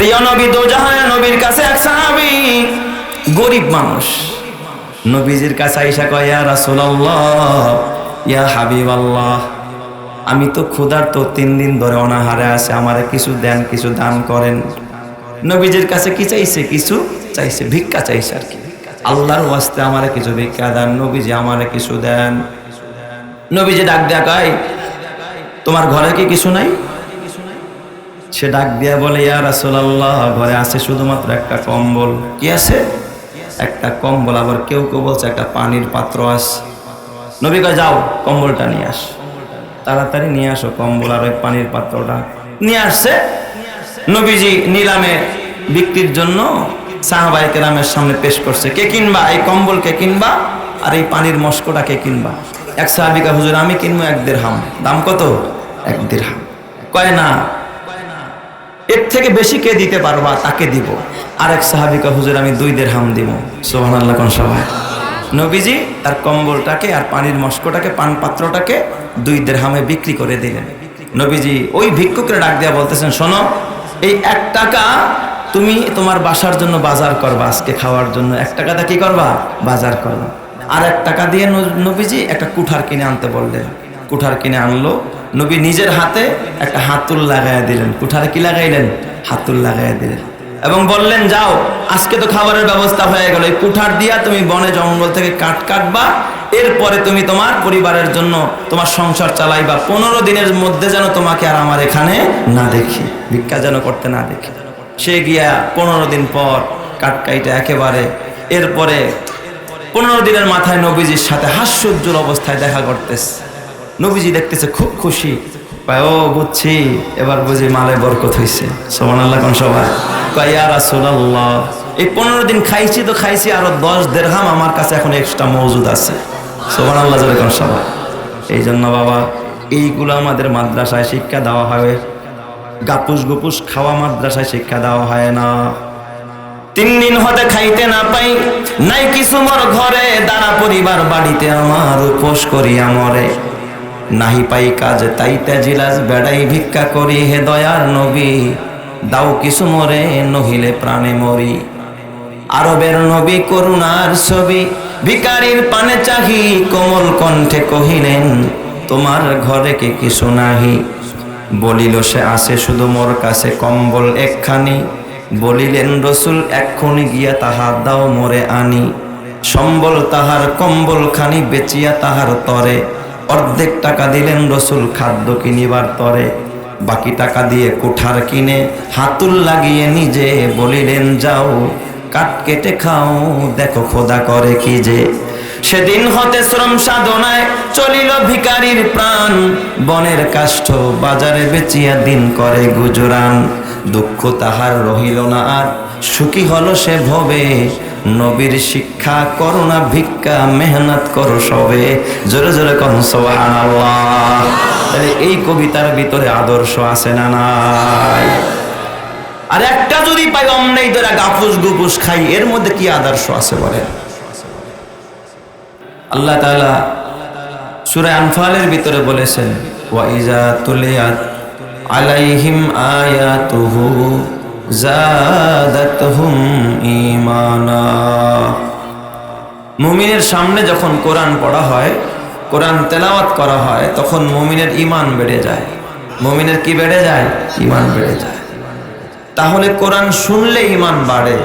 প্রিয় নবী দোজাহান নবীর কাছে এক সাহাবি, গরিব মানুষ। নবীজির কাছে আইসা কয়, ইয়া রাসূলুল্লাহ, ইয়া হাবিবাল্লাহ, আমি তো ক্ষুধার তো তিন দিন ধরে অনাহারে আছে, আমারে কিছু দেন, কিছু দান করেন। নবীজির কাছে কি চাইছে? কিছু চাইছে, ভিক্ষা চাইছে আর কি। আল্লাহর ওয়াস্তে আমারে কিছু ভিক্ষা দেন, নবীজি আমারে কিছু দেন। নবীজি ডাক দেখায় তোমার ঘরে কি কিছু নাই? সে ডাক দিয়া বলে, ইয়া রাসূলুল্লাহ, ঘরে আছে শুধুমাত্র একটা কম্বল। কি আছে? একটা কম্বল, আবার কেউ কেউ বলছে একটা পানির পাত্র আস নবী কয়, যাও, কম্বলটা নিয়ে আস। তাড়াতাড়ি নিয়ে আসো কম্বল, আর ওই পানির পাত্রটা। নিয়ে আসছে? নবীজি নিলামে বিক্রির জন্য সাহাবাই কেরামের সামনে পেশ করছে। কে কিনবা? এই কম্বল কে কিনবা? আর এই পানির মস্কোটা কে কিনবা? এক সাহাবিকা হুজুর, আমি কিনবো এক দেড় হাম দাম কত? এক দেড় হাম কয়, না। এর থেকে বেশি কে দিতে পারবা তাকে দিব? আর এক সাহাবিকা, হুজুর, আমি দুই দের হাম দিব। সোহান আল্লাহ কোন সবাই নবীজি তার কম্বলটাকে আর পানির মস্কোটাকে পান পাত্রটাকে দুই দের হামে বিক্রি করে দিলেন। নবীজি ওই ভিক্ষুকের ডাক দিয়া বলতেছেন, শোনো, এই এক টাকা তুমি তোমার বাসার জন্য বাজার করবা, আজকে খাওয়ার জন্য। এক টাকাটা কি করবা? বাজার করবা। আর এক টাকা দিয়ে নবীজি একটা কুঠার কিনে আনতে বললেন। কুঠার কিনে আনলো। নবী নিজের হাতে একটা হাতুল লাগাইয়া দিলেন। কুঠারে কি লাগাইলেন? হাতুল লাগাইয়া দিলেন। এবং বললেন, যাও, আজকে তো খাবারের ব্যবস্থা হয়ে গেল। এই কুঠার দিয়া তুমি বনে জঙ্গল থেকে কাঠ কাটবা। এরপরে তুমি তোমার পরিবারের জন্য তোমার সংসার চালাইবা। পনেরো দিনের মধ্যে যেন তোমাকে আর আমার এখানে না দেখি। ভিক্ষা যেন করতে না দেখি। সে গিয়া পনেরো দিন পর কাঠ কাইটা একেবারে এরপরে পনেরো দিনের মাথায় নবীজির সাথে হাস্যোজ্জ্বল অবস্থায় দেখা করতেছে। নবীজি দেখতেছে খুব খুশি। কয়, ও, বুঝছি। এবার বুঝি মালে বরকত হইছে। সোমান আল্লাহ কোন সবাই কয়, ইয়া রাসূলুল্লাহ। এই পনেরো দিন খাইছি তো খাইছি, আরও দশ দেড়হাম আমার কাছে এখন এক্সট্রা মজুদ আছে। সোমান আল্লাহ কোন সবাই এই জন্য বাবা, এইগুলো আমাদের মাদ্রাসায় শিক্ষা দেওয়া হয়। গাপুস গুপুস খাওয়া মাদ্রাসায় শিক্ষা দেওয়া হয় না। তিন দিন হতে খাইতে না পাই, নাই কিছু মোর ঘরে দাঁড়া পরিবার বাড়িতে আমার উপোস করিয়া মরে। নাহি পাই কাজ তাইতে জিলাস বেড়াই ভিক্ষা করি হে দয়ার নবী। দাও কিছু মরে নহিলে প্রাণে মরি। আরবের নবী করুণার ছবি, ভিকারির পানে চাহি, কোমল কণ্ঠে কহিলেন, তোমার ঘরে কি কিছু নাহি? বলিল, সে আসে শুধু মোর কাছে কম্বল একখানি। বলিলেন, রসুল, এক্ষুনি গিয়া তাহা দাও, মোরে আনি। সম্বল তাহার কম্বল খানি বেচিয়া তাহার তরে। অর্ধেক টাকা দিলেন রসুল, খাদ্য কিনিবার তরে। বাকি টাকা দিয়ে কুঠার কিনে হাতুল লাগিয়ে নিজে বলিলেন, যাও কাট কেটে খাও, দেখো খোদা করে কি যে। সেদিন হতে শ্রম সাধনায় চলিল ভিকারির প্রাণ। বনের কাষ্ঠ বাজারে বেচিয়া দিন করে গুজরান। দুঃখ তাহার রহিল না আর, সুখী হলো সে ভবে। নবীর শিক্ষা করোনা ভিক্ষা, মেহনত করো সবে। জোরে জোরে কন এই কবিতার ভিতরে আদর্শ আছে না নাই? আর একটা যদি পাই, অমনেই ধরে গাফুস গুপুস খাই, এর মধ্যে কি আদর্শ আছে বলেন? আল্লাহ তাআলা সূরা আনফালের ভিতরে বলেছেন, ওয়া ইজা তুলিয়াত আলাইহিম আয়াতুহু ঈমানা। মুমিনের সামনে যখন কোরআন পড়া হয়, কোরআন তেলাওয়াত করা হয়, তখন মুমিনের ঈমান বেড়ে যায়। মুমিনের কি বেড়ে যায়? ইমান বেড়ে যায়। তাহলে কোরআন শুনলে ঈমান বাড়ে।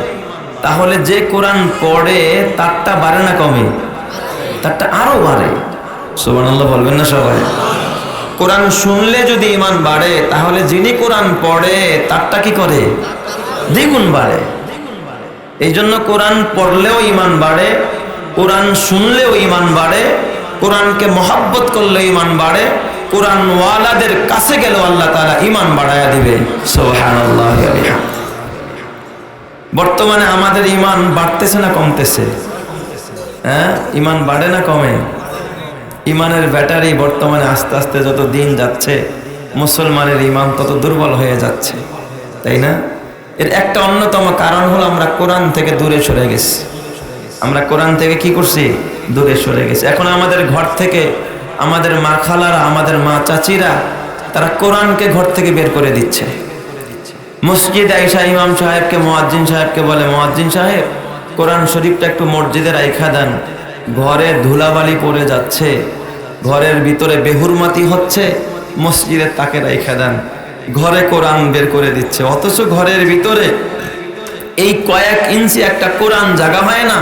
তাহলে যে কোরআন পড়ে, তারটা বাড়ে না কমে? তারটা আরও বাড়ে। সুবহানাল্লাহ বলবেন না সবাই? কোরআন শুনলে যদি ইমান বাড়ে, তাহলে যিনি কোরআন পড়ে, তারটা কি করে? দ্বিগুণ বাড়ে। এই জন্য কোরআন পড়লেও ইমান বাড়ে, কোরআন শুনলেও ইমান বাড়ে, কোরআনকে মহাব্বত করলে ইমান বাড়ে কোরআন ওয়ালাদের কাছে গেলেও আল্লাহ তাআলা ইমান বাড়ায়া দিবে। বর্তমানে আমাদের ইমান বাড়তেছে না কমতেছে? হ্যাঁ? ইমান বাড়ে না কমে? ইমানের ব্যাটারি বর্তমানে আস্তে আস্তে যত দিন যাচ্ছে, মুসলমানের ইমান তত দুর্বল হয়ে যাচ্ছে। তাই না? এর একটা অন্যতম কারণ হলো আমরা কোরআন থেকে দূরে সরে গেছি। আমরা কোরআন থেকে কি করছি? দূরে সরে গেছি। এখন আমাদের ঘর থেকে আমাদের মা খালারা, আমাদের মা চাচিরা, তারা কোরআনকে ঘর থেকে বের করে দিচ্ছে। মসজিদ আইসা ইমাম সাহেবকে, মোয়াজ্জিন সাহেবকে বলে, মোয়াজ্জিন সাহেব, কোরআন শরীফটা একটু মসজিদের রাইখা দেন। ঘরে ধুলাবালি পড়ে যাচ্ছে, ঘরের ভিতরে বেহুরমাতি হচ্ছে মসজিদের তাকে রাইখা দেন। ঘরে কোরআন বের করে দিচ্ছে, অথচ ঘরের ভিতরে এই কয়েক ইঞ্চি একটা কোরআন জাগা হয় না,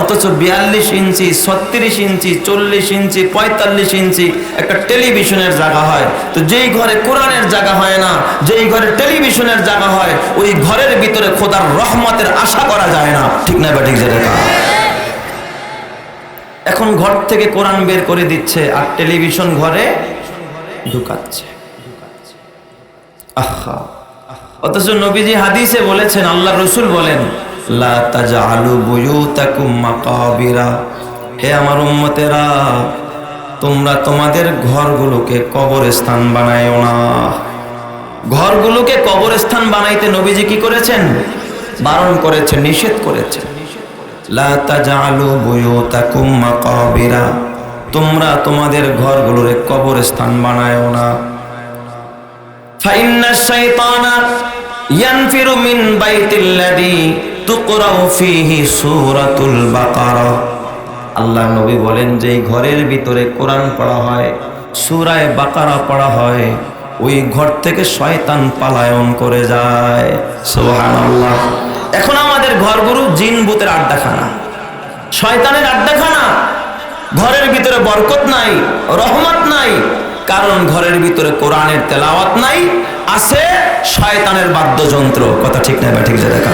অথচ বিয়াল্লিশ ইঞ্চি, ছত্রিশ ইঞ্চি, চল্লিশ ইঞ্চি, পঁয়তাল্লিশ ইঞ্চি একটা টেলিভিশনের জায়গা হয়। তো যেই ঘরে কোরআনের জায়গা হয় না, যেই ঘরে টেলিভিশনের জায়গা হয়, ওই ঘরের ভিতরে খোদার রহমতের আশা করা যায় না। ঠিক না বা ঠিক যেটা এখন ঘর থেকে কোরআন বের করে দিচ্ছে আর টেলিভিশন ঘরে ঢুকাচ্ছে। আহা। অথচ নবীজি হাদিসে বলেছেন, আল্লাহ রসুল বলেন হে আমার উম্মতেরা, তোমরা তোমাদের ঘরগুলোকে কবরস্থান বানায়ও না। ঘরগুলোকে কবরস্থান বানাইতে নবীজি কি করেছেন? বারণ করেছেন, নিষেধ করেছেন। তোমরা তোমাদের বানায় না। বাকারা। আল্লাহ নবী বলেন যে ঘরের ভিতরে কোরআন পড়া হয়, সুরায় বাকারা পড়া হয়, ওই ঘর থেকে শয়তান পালায়ন করে যায়। সুবহানাল্লাহ। এখন আমাদের ঘরগুলো জিন ভূতের আড্ডাখানা। শয়তানের আড্ডাখানা। ঘরের ভিতরে বরকত নাই, রহমত নাই, কারণ ঘরের ভিতরে কোরআনের তেলাওয়াত নাই, আছে শয়তানের বাদ্যযন্ত্র। কথা ঠিক না বা ঠিক যে দেখা?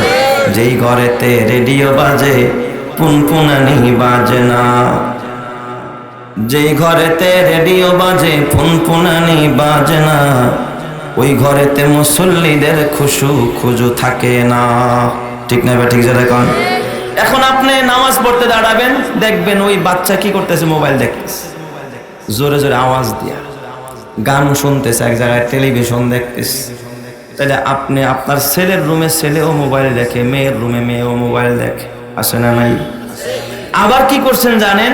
যেই ঘরেতে রেডিও বাজে পুনপুনানি বাজে না। যেই ঘরেতে রেডিও বাজে পুনপুনানি বাজে না। ওই ঘরেতে মুসল্লিদের খুশু খুজু থাকে না। ঠিক না বা ঠিক যে দেখুন এখন আপনি নামাজ পড়তে দাঁড়াবেন, দেখবেন ওই বাচ্চা কি করতেছে মোবাইল দেখতেছে। জোরে জোরে আওয়াজ দিয়া। গান শুনতেছে, এক জায়গায় টেলিভিশন দেখতেছে। তাহলে আপনি আপনার ছেলের রুমে ছেলেও মোবাইল দেখে, মেয়ের রুমে মেয়েও মোবাইল দেখে। আসে না নাই? আবার কি করছেন জানেন?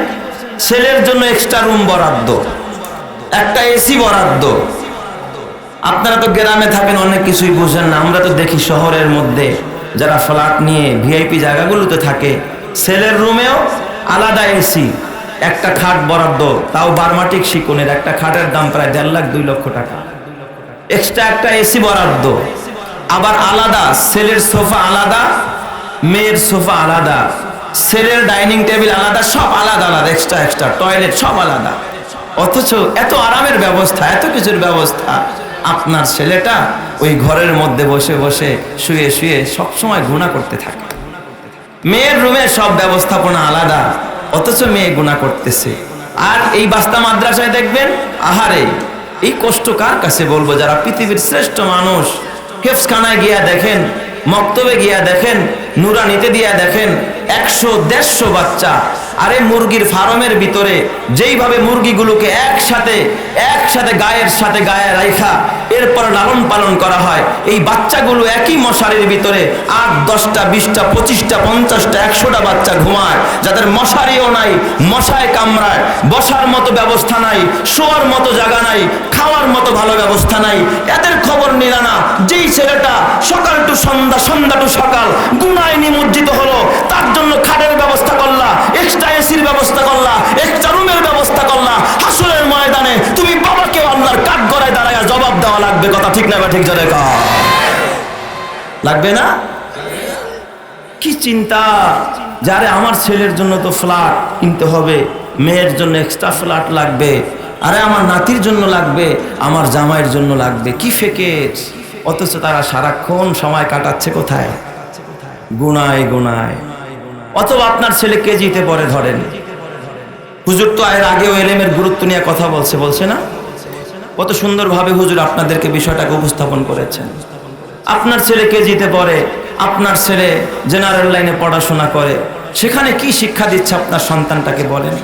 ছেলের জন্য এক্সট্রা রুম বরাদ্দ। একটা এসি বরাদ্দ। আপনারা তো গ্রামে থাকেন, অনেক কিছুই বুঝেন না। আমরা তো দেখি শহরের মধ্যে যারা ফ্ল্যাট নিয়ে ভিআইপি জায়গাগুলোতে থাকে, সেলের রুমেও আলাদা এসি একটা খাট বরাদ্দ, তাও বারমাটিক শিকুনের, একটা খাটের দাম প্রায় দেড় লাখ দুই লক্ষ টাকা। এক্সট্রা একটা এসি বরাদ্দ। আবার আলাদা, সেলের সোফা আলাদা, মেয়ের সোফা আলাদা, সেলের ডাইনিং টেবিল আলাদা, সব আলাদা আলাদা এক্সট্রা এক্সট্রা টয়লেট সব আলাদা। অথচ এত আরামের ব্যবস্থা, এত কিছুর ব্যবস্থা, আপনার ছেলেটা ওই ঘরের মধ্যে বসে বসে শুয়ে শুয়ে সবসময় গুণা করতে থাকে। মেয়ের রুমে সব ব্যবস্থাপনা আলাদা, অথচ মেয়ে গুণা করতেছে। আর এই বাস্তা মাদ্রাসায় দেখবেন, আহারে, এই কষ্ট কার কাছে বলব? যারা পৃথিবীর শ্রেষ্ঠ মানুষ হেফসখানায় গিয়া দেখেন, মক্তবে গিয়া দেখেন নুরানিতে দিয়া দেখেন একশো, দেড়শো বাচ্চা। আরে মুরগির ফার্মের ভিতরে যেইভাবে মুরগিগুলোকে একসাথে একসাথে গায়ের সাথে গায়ে রাইখা, এরপর লালন পালন করা হয়। এই বাচ্চাগুলো একই মশারির ভিতরে আট, দশটা, বিশটা, পঁচিশটা, পঞ্চাশটা, একশোটা বাচ্চা ঘুমায়। যাদের মশারিও নাই, মশায় কামড়ায়, বসার মতো ব্যবস্থা নাই, শোয়ার মতো জায়গা নাই, খাওয়ার মতো ভালো ব্যবস্থা নাই। এদের খবর নিলা না, যেই ছেলেটা সকাল টু সন্ধ্যা সন্ধ্যা টু সকাল গুনায় নিমজ্জিত হলো? তার জন্য খাটের ব্যবস্থা করলা এক্সট্রা এসির ব্যবস্থা করলা এক্সট্রা রুমের ব্যবস্থা করলা। হাসুরের ময়দানে তুমি বাবাকে আল্লাহর গড়ায় দাঁড়ায় জবাব দেওয়া লাগবে, কথা ঠিক না বা ঠিক লাগবে না? কি চিন্তা? যারে আমার ছেলের জন্য তো ফ্ল্যাট কিনতে হবে, মেয়ের জন্য এক্সট্রা ফ্ল্যাট লাগবে, আরে আমার নাতির জন্য লাগবে, আমার জামাইয়ের জন্য লাগবে, কি ফেকে অথচ তারা সারাক্ষণ সময় কাটাচ্ছে কোথায়? গুনায় গুনায়। অথবা আপনার ছেলে কেজিতে পরে ধরেন। হুজুর তো এর আগেও এলেমের গুরুত্ব নিয়ে কথা বলছে বলছে না? কত সুন্দরভাবে হুজুর আপনাদেরকে বিষয়টাকে উপস্থাপন করেছেন। আপনার ছেলে কেজিতে পড়ে, আপনার ছেলে জেনারেল লাইনে পড়াশোনা করে, সেখানে কি শিক্ষা দিচ্ছে আপনার সন্তানটাকে বলেন?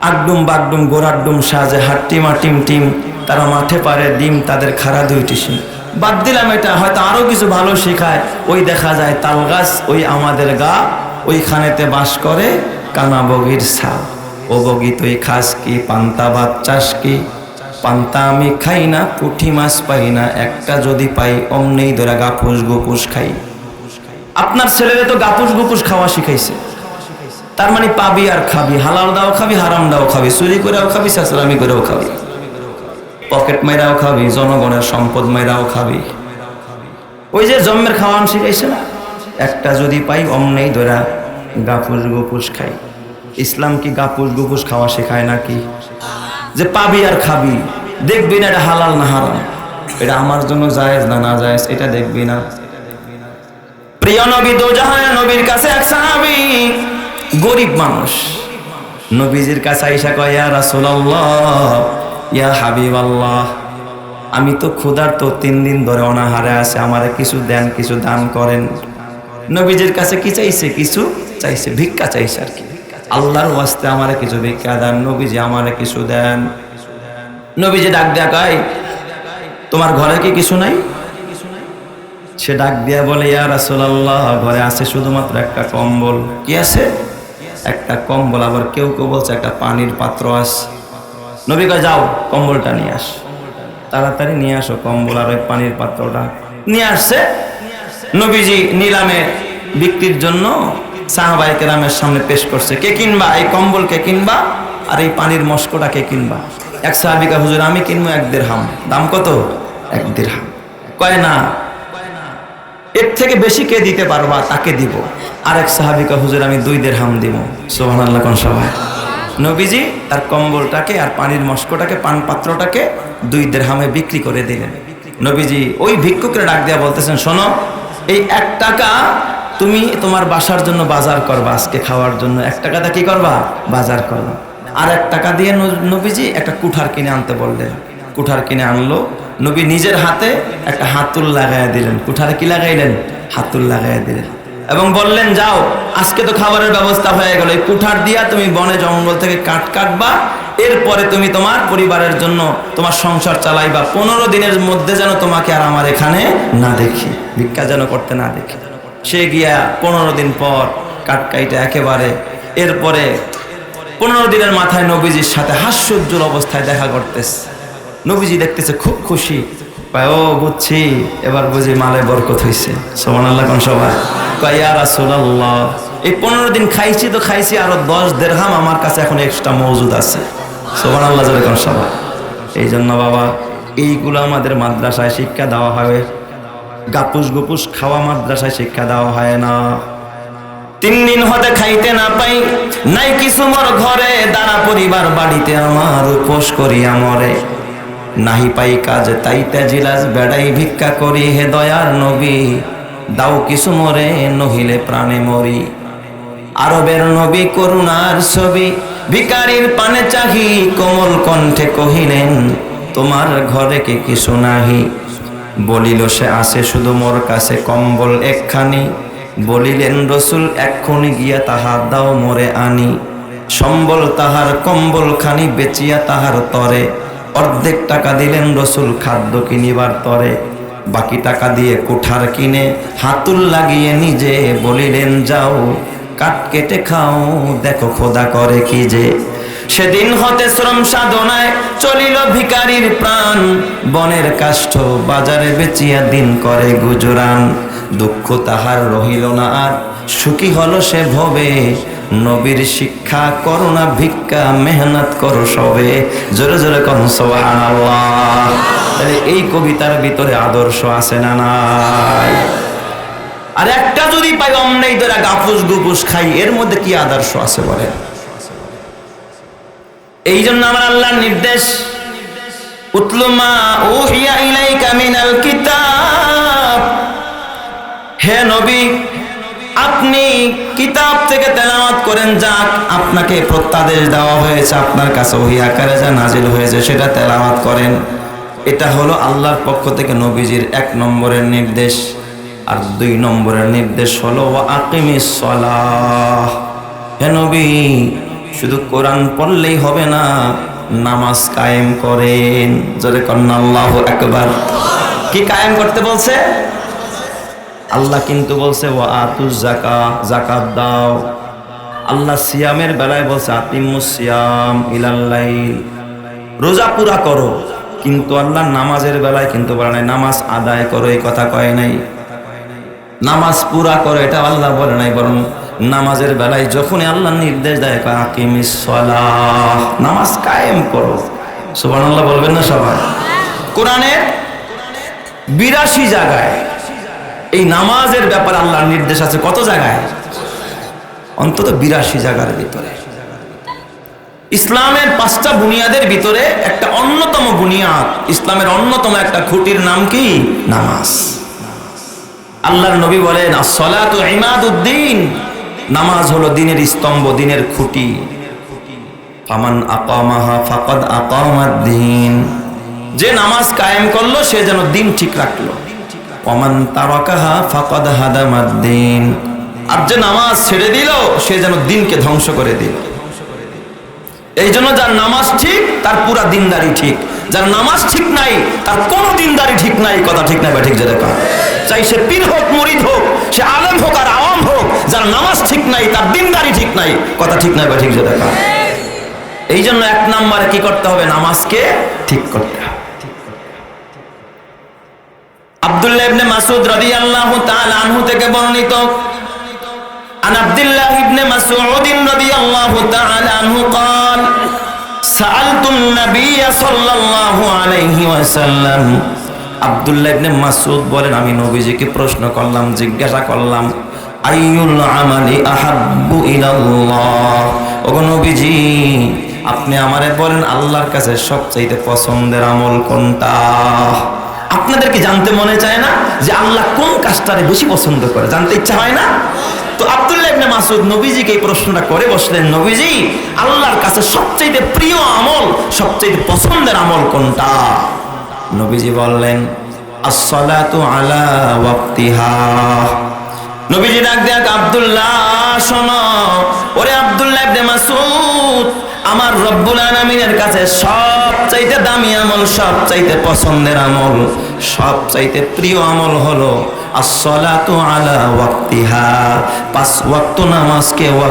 আগডুম বাগডুম গোড়াডুম সাজে হাট্টিমা টিম টিম তারা মাঠে পারে, ডিম তাদের খাড়া দুইটি সিং বাদ দিলাম এটা, হয়তো আরও কিছু ভালো শেখায়। ওই দেখা যায় তাল গাছ ওই আমাদের গা, ওইখানেতে বাস করে কানা বগির ছা ও বগি, তুই খাস কি? পান্তা ভাত চাস কি? পান্তা আমি খাই না পুঁটি মাছ পাই না, একটা যদি পাই অমনেই ধরা গাপুস গুপুস খাই। আপনার ছেলেরে তো গাপুস গুপুস খাওয়া শিখাইছে। তার মানে পাবি আর খাবি, হালাল দাও খাবি, হারাম দাও খাবি, চুরি করেও খাবি, সাসরামি করেও খাবি। পকেট মাইরাও খাবি, জনগণের সম্পদ মাইরাও খাবি। ওই যে জন্মের খাওয়ান শিখাইছে না? একটা যদি পাই, অমনেই ধরা গাপুস গুপুস খাই। ইসলাম কি গাপুস গুপুস খাওয়া শেখায় নাকি? যে পাবি আর খাবি, দেখবি না এটা হালাল না হারাম। এটা আমার জন্য জায়েজ না না জায়েজ, এটা দেখবি না। প্রিয় নবী দোজাহান নবীর কাছে এক সাহাবী, গরিব মানুষ। নবীজির কাছে আইসা কয় ইয়া হাবিব আল্লাহ আমি তো ক্ষুধার তো তিন দিন ধরে অনাহারে আছে, আমারে কিছু দেন, কিছু দান করেন। নবীজির কাছে কি চাইছে? কিছু চাইছে, ভিক্ষা চাইছে আর কি। আল্লাহর ওয়াস্তে আমারে কিছু ভিক্ষা দেন, নবীজি আমারে কিছু দেন। নবীজি ডাক দেখায় তোমার ঘরে কি কিছু নাই? সে ডাক দিয়া বলে, ইয়া রাসূলুল্লাহ, ঘরে আছে শুধুমাত্র একটা কম্বল। কি আছে? একটা কম্বল, আবার কেউ কেউ বলছে, একটা পানির পাত্র আছে। নবী কয়, যাও, কম্বলটা নিয়ে আস। তাড়াতাড়ি নিয়ে আসো কম্বল আর ওই পানির পাত্রটা। নিয়ে আসছে। নবীজি নিলামে বিক্রির জন্য সাহাবাই কেরামের সামনে পেশ করছে। কে কিনবা? এই কম্বল কে কিনবা? আর এই পানির মস্কোটা কে কিনবা? এক সাহাবিকা, হুজুর, আমি কিনবো এক দেড়হাম দাম কত? এক দেড়হাম কয় না। এর থেকে বেশি কে দিতে পারবা তাকে দিব। আর এক সাহাবিকা, হুজুর, আমি দুই দেড় হাম দিব। সোহান আল্লাহ সবাই নবীজি তার কম্বলটাকে আর পানির মস্কোটাকে, পান পাত্রটাকে দুই দের হামে বিক্রি করে দিলেন। নবীজি ওই ভিক্ষুকের ডাক দেওয়া বলতেছেন, শোনো, এই এক টাকা তুমি তোমার বাসার জন্য বাজার করবা, আজকে খাওয়ার জন্য। এক টাকাটা কি করবা? বাজার করবা। আর এক টাকা দিয়ে নবীজি একটা কুঠার কিনে আনতে বললেন। কুঠার কিনে আনলো। নবী নিজের হাতে একটা হাতুল লাগাই দিলেন। কুঠারে কি লাগাইলেন? হাতুল লাগাই দিলেন। এবং বললেন, যাও, আজকে তো খাবারের ব্যবস্থা হয়ে গেল। এই কুঠার দিয়া তুমি বনে জঙ্গল থেকে কাঠ কাটবা, এরপরে তুমি তোমার পরিবারের জন্য তোমার সংসার চালাইবা। পনেরো দিনের মধ্যে যেন তোমাকে আর আমার এখানে না দেখি, ভিক্ষা যেন করতে না দেখি। সে গিয়া পনেরো দিন পর কাঠ কাইটা একেবারে, এরপরে পনেরো দিনের মাথায় নবীজির সাথে হাস্যোজ্জ্বল অবস্থায় দেখা করতেছে। নবীজি দেখতেছে খুব খুশি। কয়, ও বুঝছি এবার বুঝি মালে বরকত হইছে। সোমান আল্লাহ কোন সবাই কয়, ইয়া রাসূলুল্লাহ এই পনেরো দিন খাইছি তো খাইছি আরও দশ দেড়হাম আমার কাছে এখন এক্সট্রা মজুদ আছে। সোমান আল্লাহ কোন সবাই এই জন্য বাবা এইগুলো আমাদের মাদ্রাসায় শিক্ষা দেওয়া হবে গাপুস গুপুস খাওয়া মাদ্রাসায় শিক্ষা দেওয়া হয় না। তিন দিন হতে খাইতে না পাই নাই কিছু মোর ঘরে দাঁড়া পরিবার বাড়িতে আমার উপোস করিয়া মরে। নাহি পাই কাজ তাইতে জিলাস বেড়াই ভিক্ষা করি, হে দয়ার নবী। দাও কিছু মরে, নহিলে প্রাণে মরি। আরবের নবী করুণার ছবি, ভিকারির পানে চাহি, কোমল কণ্ঠে কহিলেন, তোমার ঘরে কি কিছু নাহি? বলিল, সে আসে শুধু মোর কাছে কম্বল একখানি। বলিলেন, রসুল, এক্ষুনি গিয়া তাহার দাও, মোরে আনি। সম্বল তাহার কম্বল খানি বেচিয়া তাহার তরে। অর্ধেক টাকা দিলেন রসুল, খাদ্য কিনিবার তরে বাকি টাকা দিয়ে কুঠার কিনে হাতুল লাগিয়ে নিজে বলিলেন, যাও, কাঠ কেটে খাও, দেখো খোদা করে কি যে। সেদিন হতে শ্রম সাধনায় চলিল ভিকারির প্রাণ, বনের কাষ্ঠ বাজারে বেচিয়া দিন করে গুজরান। দুঃখ তাহার রহিল না আর, সুখী হলো সে ভবে নবীর শিক্ষা করোনা ভিক্ষা, মেহনত করো সবে। জোরে জোরে তাহলে এই কবিতার ভিতরে আদর্শ আছে না নাই? আর একটা যদি পাই, অমনেই ধরা গাফুস গুপুস খাই, এর মধ্যে কি আদর্শ আছে বলে? এই জন্য আমার আল্লাহর নির্দেশ উতলুমা উহিয়া ইলাইকা মিনাল কিতাব। হে নবী আপনি কিতাব থেকে তেলাওয়াত করেন যাক, আপনাকে প্রত্যাদেশ দেওয়া হয়েছে, আপনার কাছে ওহি আকারে যা নাজিল হয়েছে সেটা তেলাওয়াত করেন। এটা হলো আল্লাহর পক্ষ থেকে নবীজির এক নম্বরের নির্দেশ। আর দুই নম্বরের নির্দেশ হলো আকিমিস সলাহ। হে নবী, শুধু কোরআন পড়লেই হবে না, নামাজ কায়েম করেন। জোরে কন্যা আল্লাহ একবার কি কায়েম করতে বলছে? আল্লাহ কিন্তু বলছে ও আতু জাকা জাকাত দাও। আল্লাহ সিয়ামের বেলায় বলছে, আতিমুস সিয়াম ইলাল্লাইল রোজা পুরা করো। কিন্তু আল্লাহ নামাজের বেলায় কিন্তু বলে নাই, নামাজ আদায় করো, এই কথা কয় নাই। নামাজ পুরা করো, এটা আল্লাহ বলে নাই, বরং নামাজের বেলায় যখনই আল্লাহ নির্দেশ দেয় কাকিমিস সালাহ। নামাজ কায়েম করো। সুবহানাল্লাহ বলবেন না সবাই? কোরআনের বিরাশি জায়গায় এই নামাজের ব্যাপারে আল্লাহর নির্দেশ আছে কত জায়গায়? অন্তত বিরাশি জায়গার ভিতরে। ইসলামের পাঁচটা বুনিয়াদের ভিতরে একটা অন্যতম বুনিয়াদ, ইসলামের অন্যতম একটা খুঁটির নাম কি? নামাজ। আল্লাহর নবী বলেন সলাত ইমাদুদ্দিন নামাজ হলো দিনের স্তম্ভ, দিনের খুঁটি। ফামান আকামাহা ফাকাদ আকামাদ্দিন। যে নামাজ কায়েম করল, সে যেন দিন ঠিক রাখল। অমান তারাকাহা ফাকাদ হাদামাদ্দিন আর যে নামাজ ছেড়ে দিল, সে যেন দিনকে ধ্বংস করে দিল। এই জন্য যার নামাজ ঠিক, তার পুরা দিনদারি ঠিক। যার নামাজ ঠিক নাই, তার কোনো দিনদারি ঠিক নাই, কথা ঠিক নাই বা ঠিক যেটা। চাই সে পীর হোক, মরিদ হোক, সে আলেম হোক আর আওয়াম হোক, যার নামাজ ঠিক নাই, তার দিনদারি ঠিক নাই, কথা ঠিক নাই বা ঠিক যেটা। এই জন্য এক নম্বরে কি করতে হবে? নামাজকে ঠিক করতে হবে। আব্দুল্লাহ ইবনে মাসুদ রাদিয়াল্লাহু তাআলা আনহু থেকে বর্ণিত عن عبد الله بن مسعود رضي الله تعالى عنه قال سألت النبي صلى الله عليه وسلم আব্দুল্লাহ ইবনে মাসউদ বলেন আমি নবীজিকে প্রশ্ন করলাম জিজ্ঞাসা করলাম আইয়ুল আমালি আহাব্বু ইলাল্লাহ ওগো নবীজি আপনি আমারে বলেন আল্লাহর কাছে সবচাইতে পছন্দের আমল কোনটা আপনাদেরকে জানতে মনে চায় না যে আল্লাহ কোন কাজটারে বেশি পছন্দ করে, জানতে ইচ্ছা হয় না? তো আব্দুল্লাহ ইবনে মাসুদ নবীজিকে এই প্রশ্নটা করে বসলেন, নবীজি, আল্লাহর কাছে সবচেয়ে প্রিয় আমল সবচেয়ে পছন্দের আমল কোনটা? নবীজি বললেন, আসসালাতু আলা ওয়াক্তিহা। নবীজি ডাক দেখ আব্দুল্লাহ, শোনো। ওরে আব্দুল্লাহ ইবনে মাসুদ আমার রব্বুল আলমিনের কাছে সব চাইতে দামি আমল সব চাইতে পছন্দের আমল সব চাইতে প্রিয় আমল হলো এশার নামাজকে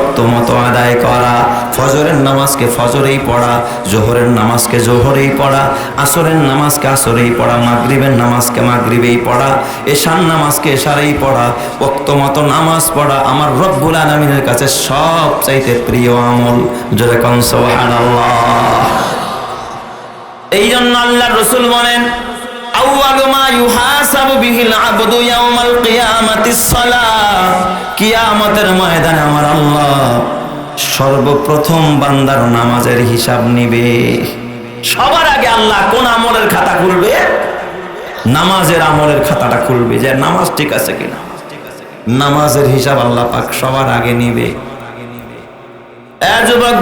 এশারেই পড়া, ওয়াক্ত মতো নামাজ পড়া আমার রব্বুল আলামিনের কাছে সব চাইতে প্রিয় আমল। যেরকম সুবহানাল্লাহ। এই জন্য আল্লাহ রসুল বলেন সর্বপ্রথম বান্দার নামাজের হিসাব নিবে। সবার আগে আল্লাহ কোন আমলের খাতা খুলবে? নামাজের আমলের খাতাটা খুলবে যে নামাজ ঠিক আছে কিনা। নামাজের হিসাব আল্লাহ পাক সবার আগে নিবে।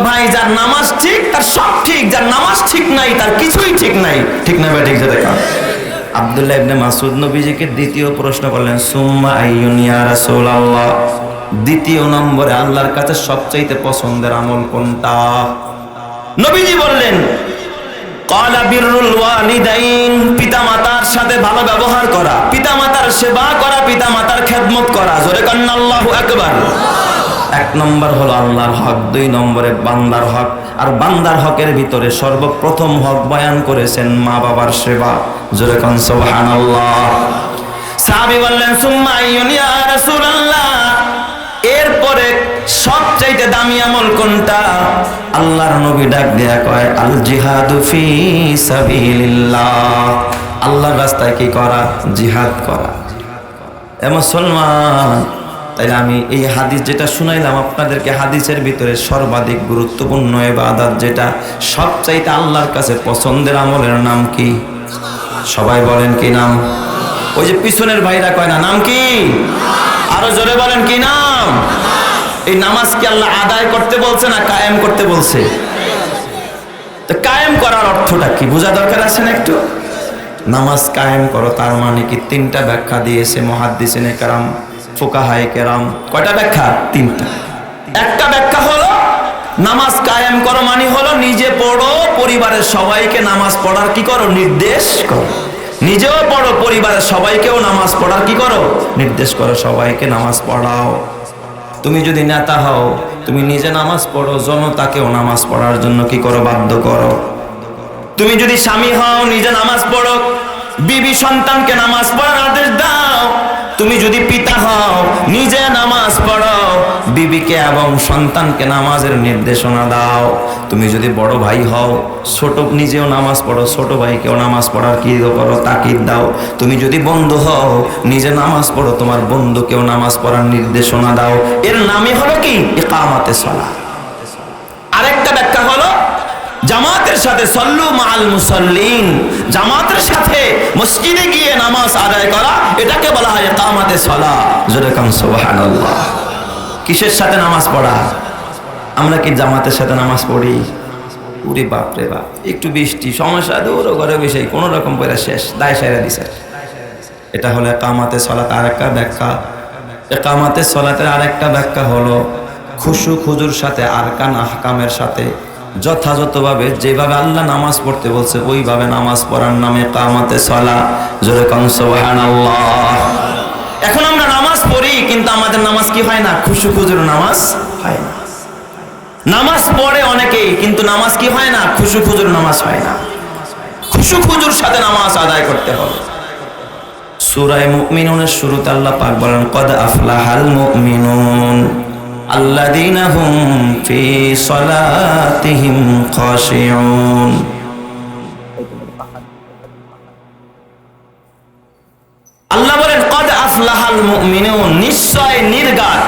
ভাই নামাজ ঠিক, তার সব ঠিক, যার নামাজ ঠিক নাই, তার কিছুই ঠিক নাই। ঠিক না ঠিক যেটা কারণ আব্দুল্লাহ ইবনে মাসুদ নবীজিকে দ্বিতীয় প্রশ্ন করলেন, সুম্মা আইয়ুন ইয়া রাসূলুল্লাহ? দ্বিতীয় নম্বরে আল্লাহর কাছে সবচাইতে পছন্দের আমল কোনটা? নবীজি বললেন, কলা বিরুল ওয়ালিদাইন, পিতামাতার সাথে ভালো ব্যবহার করা, পিতামাতার সেবা করা, পিতামাতার খেদমত করা। জোরে কান্না, আল্লাহু আকবার। এক নম্বর হলো আল্লাহর হক, দুই নম্বরে বান্দার হক। আর বান্দার হকের ভিতরে সর্বপ্রথম হক বয়ান করেছেন মা বাবার সেবা। জোরে কান, সুবহানাল্লাহ। সাহাবী বললেন, সুম্মা আইয়ুন ইয়া রাসূলুল্লাহ। এরপরে সবচাইতে দামি আমল কোনটা? আল্লাহর নবী ডাক দেয়া কয় আল জিহাদু ফি সাবিলিল্লাহ। আল্লাহর রাস্তায় কি করা? জিহাদ করা। এ মুসলমান তাই আমি এই হাদিস যেটা শুনাইলাম আপনাদেরকে হাদিসের ভিতরে সর্বাধিক গুরুত্বপূর্ণ এবাদত যেটা সবচাইতে আল্লাহর কাছে পছন্দের আমলের নাম কি? সবাই বলেন কি নাম? ওই যে পিছনের ভাইরা কয় না, নাম কি? আরও জোরে বলেন কি নাম? এই নামাজ কি আল্লাহ আদায় করতে বলছে না কায়েম করতে বলছে? তো কায়েম করার অর্থটা কি? বোঝা দরকার আছে না একটু? নামাজ কায়েম করো, তার মানে কি তিনটা ব্যাখ্যা দিয়েছে মহাদ্দিসিনে কেরাম। ফোকাহায় কেরাম কয়টা ব্যাখ্যা? তিনটা। একটা ব্যাখ্যা হলো, নামাজ কায়েম করো মানে হলো নিজে পড়ো, পরিবারের সবাইকে নামাজ পড়ার কি করো? নির্দেশ করো। নিজেও পড়ো, পরিবারের সবাইকেও নামাজ পড়ার কি করো? নির্দেশ করো, সবাইকে নামাজ পড়াও। তুমি যদি নেতা হও, তুমি নিজে নামাজ পড়ো, জনতাকেও নামাজ পড়ার জন্য কি করো? বাধ্য করো। তুমি যদি স্বামী হও, নিজে নামাজ পড়ো। বিবি সন্তানকে নামাজ পড়ার আদেশ দাও। তুমি যদি পিতা হও, নিজে নামাজ পড়ো বিবিকে এবং সন্তানকে নামাজের নির্দেশনা দাও। তুমি যদি বড় ভাই হও, ছোট নিজেও নামাজ পড়ো, ছোট ভাইকেও নামাজ পড়ার কি করো, তাকিদ দাও। তুমি যদি বন্ধু হও, নিজে নামাজ পড়ো, তোমার বন্ধুকেও নামাজ পড়ার নির্দেশনা দাও। এর নামই হলো কি? ইকামাতে সলা আরেকটা ব্যাখ্যা হলো জামাতের সাথে সল্লু মাল মুসল্লিন। জামাতের সাথে মসজিদে গিয়ে নামাজ আদায় করা, এটাকে বলা হয় কামাতে সলা। জোরে কাম সুবহানাল্লাহ। কিসের সাথে নামাজ পড়া? আমরা কি জামাতের সাথে নামাজ পড়ি? উরে বাপ রে বাপ, একটু বৃষ্টি, সমস্যা দৌড়ো ঘরে বসে কোনো রকম করে শেষ, দায় সেরে দিছে। এটা হলো কামাতে সলাতে আরেকটা ব্যাখ্যা। একামাতে সলাতের আরেকটা ব্যাখ্যা হলো খুশু খুজুর সাথে আরকান আহকামের সাথে যথাযথভাবে যেভাবে আল্লাহ নামাজ পড়তে বলছে, ওইভাবে নামাজ পড়ার নামে কামাতে সলা জোরে কংসবাহান এখন আমরা নামাজ পড়ি, কিন্তু আমাদের নামাজ কি হয় না? খুশু খুজুর নামাজ হয় না। নামাজ পড়ে অনেকেই, কিন্তু নামাজ কি হয় না? খুশু খুজুর নামাজ হয় না। খুশু খুজুর সাথে নামাজ আদায় করতে হবে। সুরায় মুমিনুনের শুরুতে আল্লাহ পাক বলেন, কদ আফলাহাল মুমিনুন। আল্লাহ বলেন, কদ আফলাহাল নিশ্চয় নির্গাত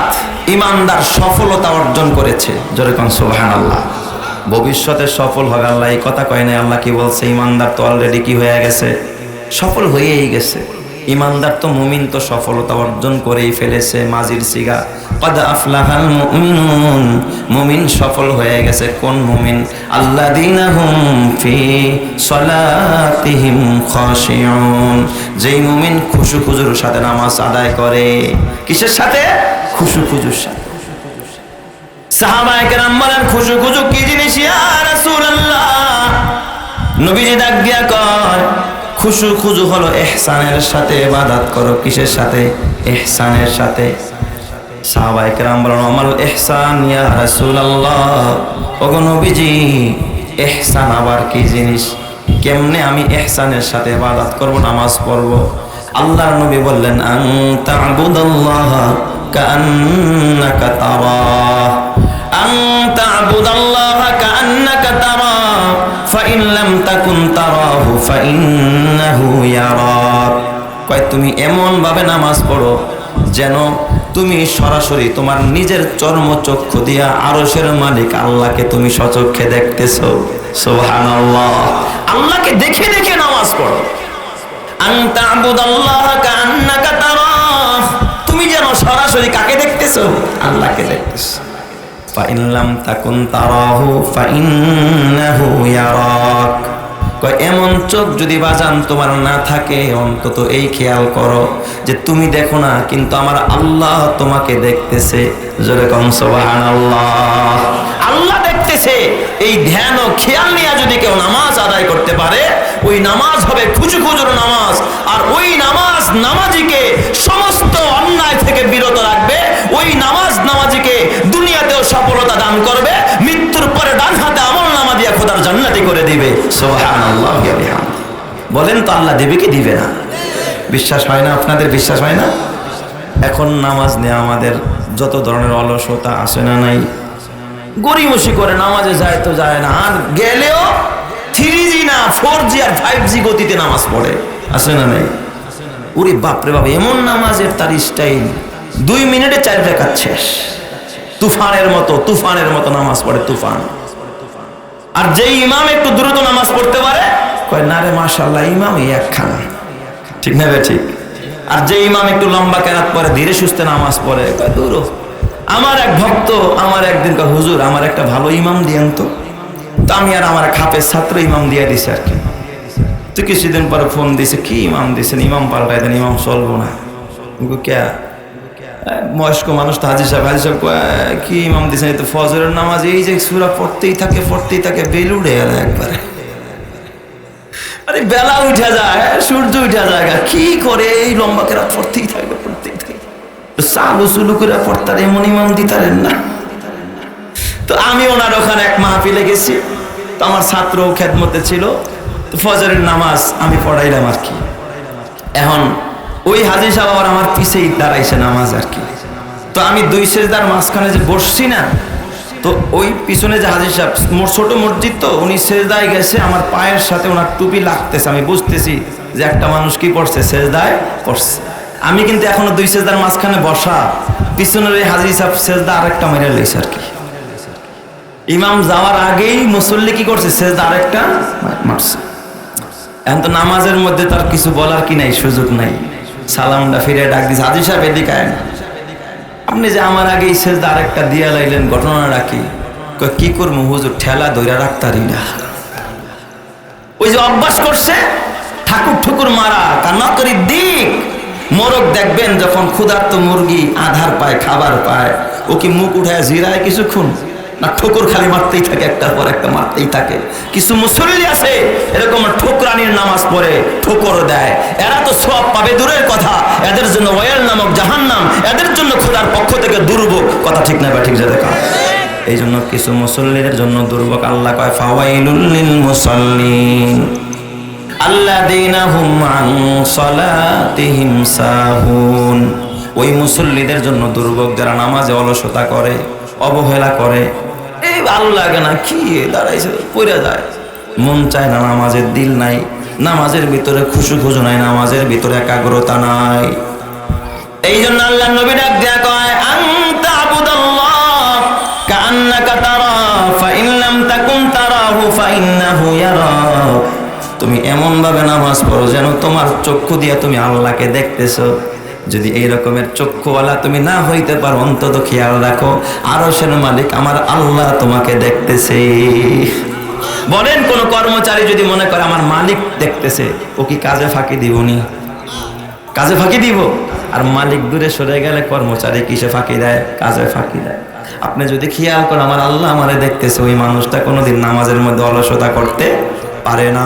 ইমানদার সফলতা অর্জন করেছে। কোন সুবহানাল্লাহ। ভবিষ্যতে সফল হবে আল্লাহ, এই কথা কয় নাই। আল্লাহ কি বলছে? ইমানদার তো অলরেডি কি হয়ে গেছে? সফল হয়েই গেছে। ইমানদার তো মুমিন তো সফলতা অর্জন করেই ফেলেছে, মাজির সিগা। কদ আফলাহাল মুমিনুন, মুমিন সফল হয়ে গেছে কোন মুমিন? আল্লাযীনা হুম ফি সলাতিহিম খাশিউন। যেই মুমিন খুশু খুজুর সাথে নামাজ আদায় করে, কিসের সাথে? খুশু খুজুর সাথে। সাহাবায়ে কেরাম বলেন, খুশু খুজু কি জিনিস? ইয়া রাসূলুল্লাহ। নবীজি ডাক দিয়া কয় খুশু খুজু হলো এহসানের সাথে, ইবাদত করো কিসের সাথে? এহসানের সাথে। সাহাবায়ে কেরাম বলেন, আমাল এহসান ইয়া রাসূলুল্লাহ। ওগো নবীজি, এহসান আবার কি জিনিস? কেমনে আমি এহসানের সাথে ইবাদত করব, নামাজ পড়ব? আল্লাহর নবী বললেন, আন তা'বুদাল্লাহ কাআন্নাকা তারাহ আন তা'বুদাল্লাহ কাআন্নাকা তারাহ ফাইন লাম তাকুন তারাহু, ফাইন্নাহু ইয়ারাক কয়, তুমি এমন ভাবে নামাজ পড়ো যেন তুমি সরাসরি তোমার নিজের চর্মচক্ষু দিয়া আরশের মালিক আল্লাহকে তুমি সচক্ষে দেখতেছো। সুবহানাল্লাহ। আল্লাহকে দেখে দেখে নামাজ পড়ো। আন তা'বুদাল্লাহ কাআন্নাকা তারাহ। তুমি যেন সরাসরি কাকে দেখতেছো? আল্লাহকে দেখতেছো। এমন চোখ যদি বাজান তোমার না থাকে, অন্তত এই খেয়াল করো যে তুমি দেখো না, কিন্তু আমার আল্লাহ তোমাকে দেখতেছে। জোরে কম, সুবহানাল্লাহ। আল্লাহ দেখতেছে, এই ধ্যান ও খেয়াল নিয়ে যদি কেউ নামাজ আদায় করতে পারে, ওই নামাজ হবে খুচু খুচুর নামাজ। আর ওই নামাজ নামাজিকে সমস্ত অন্যায় থেকে বিরত রাখবে। ওই নামাজ সফলতা দান করবে, মৃত্যুর পরে ডান হাতে আমল নামা দিয়ে খোদার জান্নাতি করে দিবে। বলেন তো আল্লাহ দেবে কি দিবে না? বিশ্বাস হয় না আপনাদের? বিশ্বাস হয় না? এখন নামাজ নেওয়া আমাদের যত ধরনের অলসতা আসে না নাই গরিমসি করে নামাজে যায় তো যায় না। আর গেলেও থ্রি জি না ফোর জি আর ফাইভ জি গতিতে নামাজ পড়ে আসে না নাই? উরি বাপরে বাপ, এমন নামাজের তার স্টাইল দুই মিনিটে চার রেখাত শেষ। তুফানের মতো তুফানের মতো নামাজ পড়ে তুফান। আর যেই ইমাম একটু দ্রুত নামাজ পড়তে পারে, কয়, না রে মাশাল্লাহ ইমাম একখানা। ঠিক না ঠিক? আর যে ইমাম একটু লম্বা কেরাত পরে, ধীরে সুস্থে নামাজ পড়ে, কয়, দূর আমার এক ভক্ত, আমার একদিন কয়, হুজুর, আমার একটা ভালো ইমাম দিয়েন তো। তো আমি আর আমার খাপের ছাত্র ইমাম দিয়ে দিছে আর কি। তো কিছুদিন পরে ফোন দিছে, কি ইমাম দিছেন? ইমাম পাল্টাই দেন, ইমাম চলবো না। কে? বয়স্ক মানুষ তো হাজির সাহেব হাজির সাহেব কি ইমাম এই তো ফজরের নামাজ, এই যে সুরা পড়তেই থাকে পড়তেই থাকে, বেলুড়ে গেল একবারে। আরে বেলা উঠে যায় সূর্য উঠে যায় কি করে এই লম্বা কেরা পড়তেই থাকবে পড়তেই থাকবে। সালু সুলু করে পড়তার এমন ইমাম দিতারেন না। তো আমি ওনার ওখানে এক মাহফিলে গেছি, তো আমার ছাত্র খেদমতে ছিল। ফজরের নামাজ আমি পড়াইলাম আর কি। এখন ওই হাজির সাহেব আবার আমার পিছেই দাঁড়াইছে নামাজ আর কি। তো আমি দুই সেজদার মাঝখানে যে বসছি না, তো ওই পিছনে যে হাজির সাহেব ছোট মসজিদ তো, উনি সেজদায় গেছে, আমার পায়ের সাথে ওনার টুপি লাগতেছে। আমি বুঝতেছি যে একটা মানুষ কি পড়ছে, সেজদায় পড়ছে। আমি কিন্তু এখনও দুই সেজদার মাঝখানে বসা, পিছনের ওই হাজির সাহেব সেজদা আরেকটা মেরে লইছে আর কি। ইমাম যাওয়ার আগেই মুসল্লি কি করছে, সেজদা আরেকটা মারছে। এখন তো নামাজের মধ্যে তার কিছু বলার কি নাই, সুযোগ নাই। সালামটা ফিরে ডাক দিছে হাজির সাহেব এদিকে আয় না আপনি যে আমার আগে শেষ আরেকটা দিয়া লাইলেন ঘটনা কয়, কি করব হুজুর? ঠেলা দইরা রাখতারি না। ওই যে অভ্যাস করছে ঠাকুর ঠুকুর মারা কান্না করি দিক। মোরগ দেখবেন যখন ক্ষুধার্ত মুরগি আধার পায় খাবার পায় ও কি মুখ উঠায় জিরায় কিছুক্ষণ? না ঠোকর খালি মারতেই থাকে, একটার পর একটা মারতেই থাকে। কিছু মুসল্লি আছে, এরকম ঠোকরানির নামাজ পড়ে, ঠোকর দেয়। এরা তো সব পাবে, দূরের কথা। এদের জন্য ওয়াল নামক জাহান্নাম, এদের জন্য খোদার পক্ষ থেকে দুর্ভোগ। কথা ঠিক না বা ঠিক যাবে দেখা এই জন্য কিছু মুসল্লিদের জন্য দুর্ভোগ আল্লাহ কয়, ফাওয়াইলুল লিল মুসাল্লিন। ওই মুসল্লিদের জন্য দুর্ভোগ যারা নামাজে অলসতা করে, অবহেলা করে ভালো লাগে না, কি? দাঁড়াইছে পড়ে যায়। মন চায় না নামাজের দিল নাই। নামাজের ভিতরে খুশু খুশু নাই, নামাজের ভিতরে একাগ্রতা নাই। এই জন্য আল্লাহ নবী ডাক দেয়া কয়, আনতা আবুদাল্লাহ কান্নাকা তারা লাম তাকুন তারাহু, ফাইন্নাহু ইয়ারাক তুমি এমন ভাবে নামাজ পড়ো যেন তোমার চক্ষু দিয়ে তুমি আল্লাহকে দেখতেছো। যদি এই রকমের চক্ষুওয়ালা তুমি না হইতে পারো, অন্তত খেয়াল রাখো আরও সেন মালিক আমার আল্লাহ তোমাকে দেখতেছে। বলেন, কোন কর্মচারী যদি মনে করে আমার মালিক দেখতেছে, ও কি কাজে ফাঁকি দিবনি? কাজে ফাঁকি দিব? আর মালিক দূরে সরে গেলে কর্মচারী কিসে ফাঁকি দেয়? কাজে ফাঁকি দেয়। আপনি যদি খেয়াল করেন, আমার আল্লাহ আমারে দেখতেছে, ওই মানুষটা কোনোদিন নামাজের মধ্যে অলসতা করতে পারে না।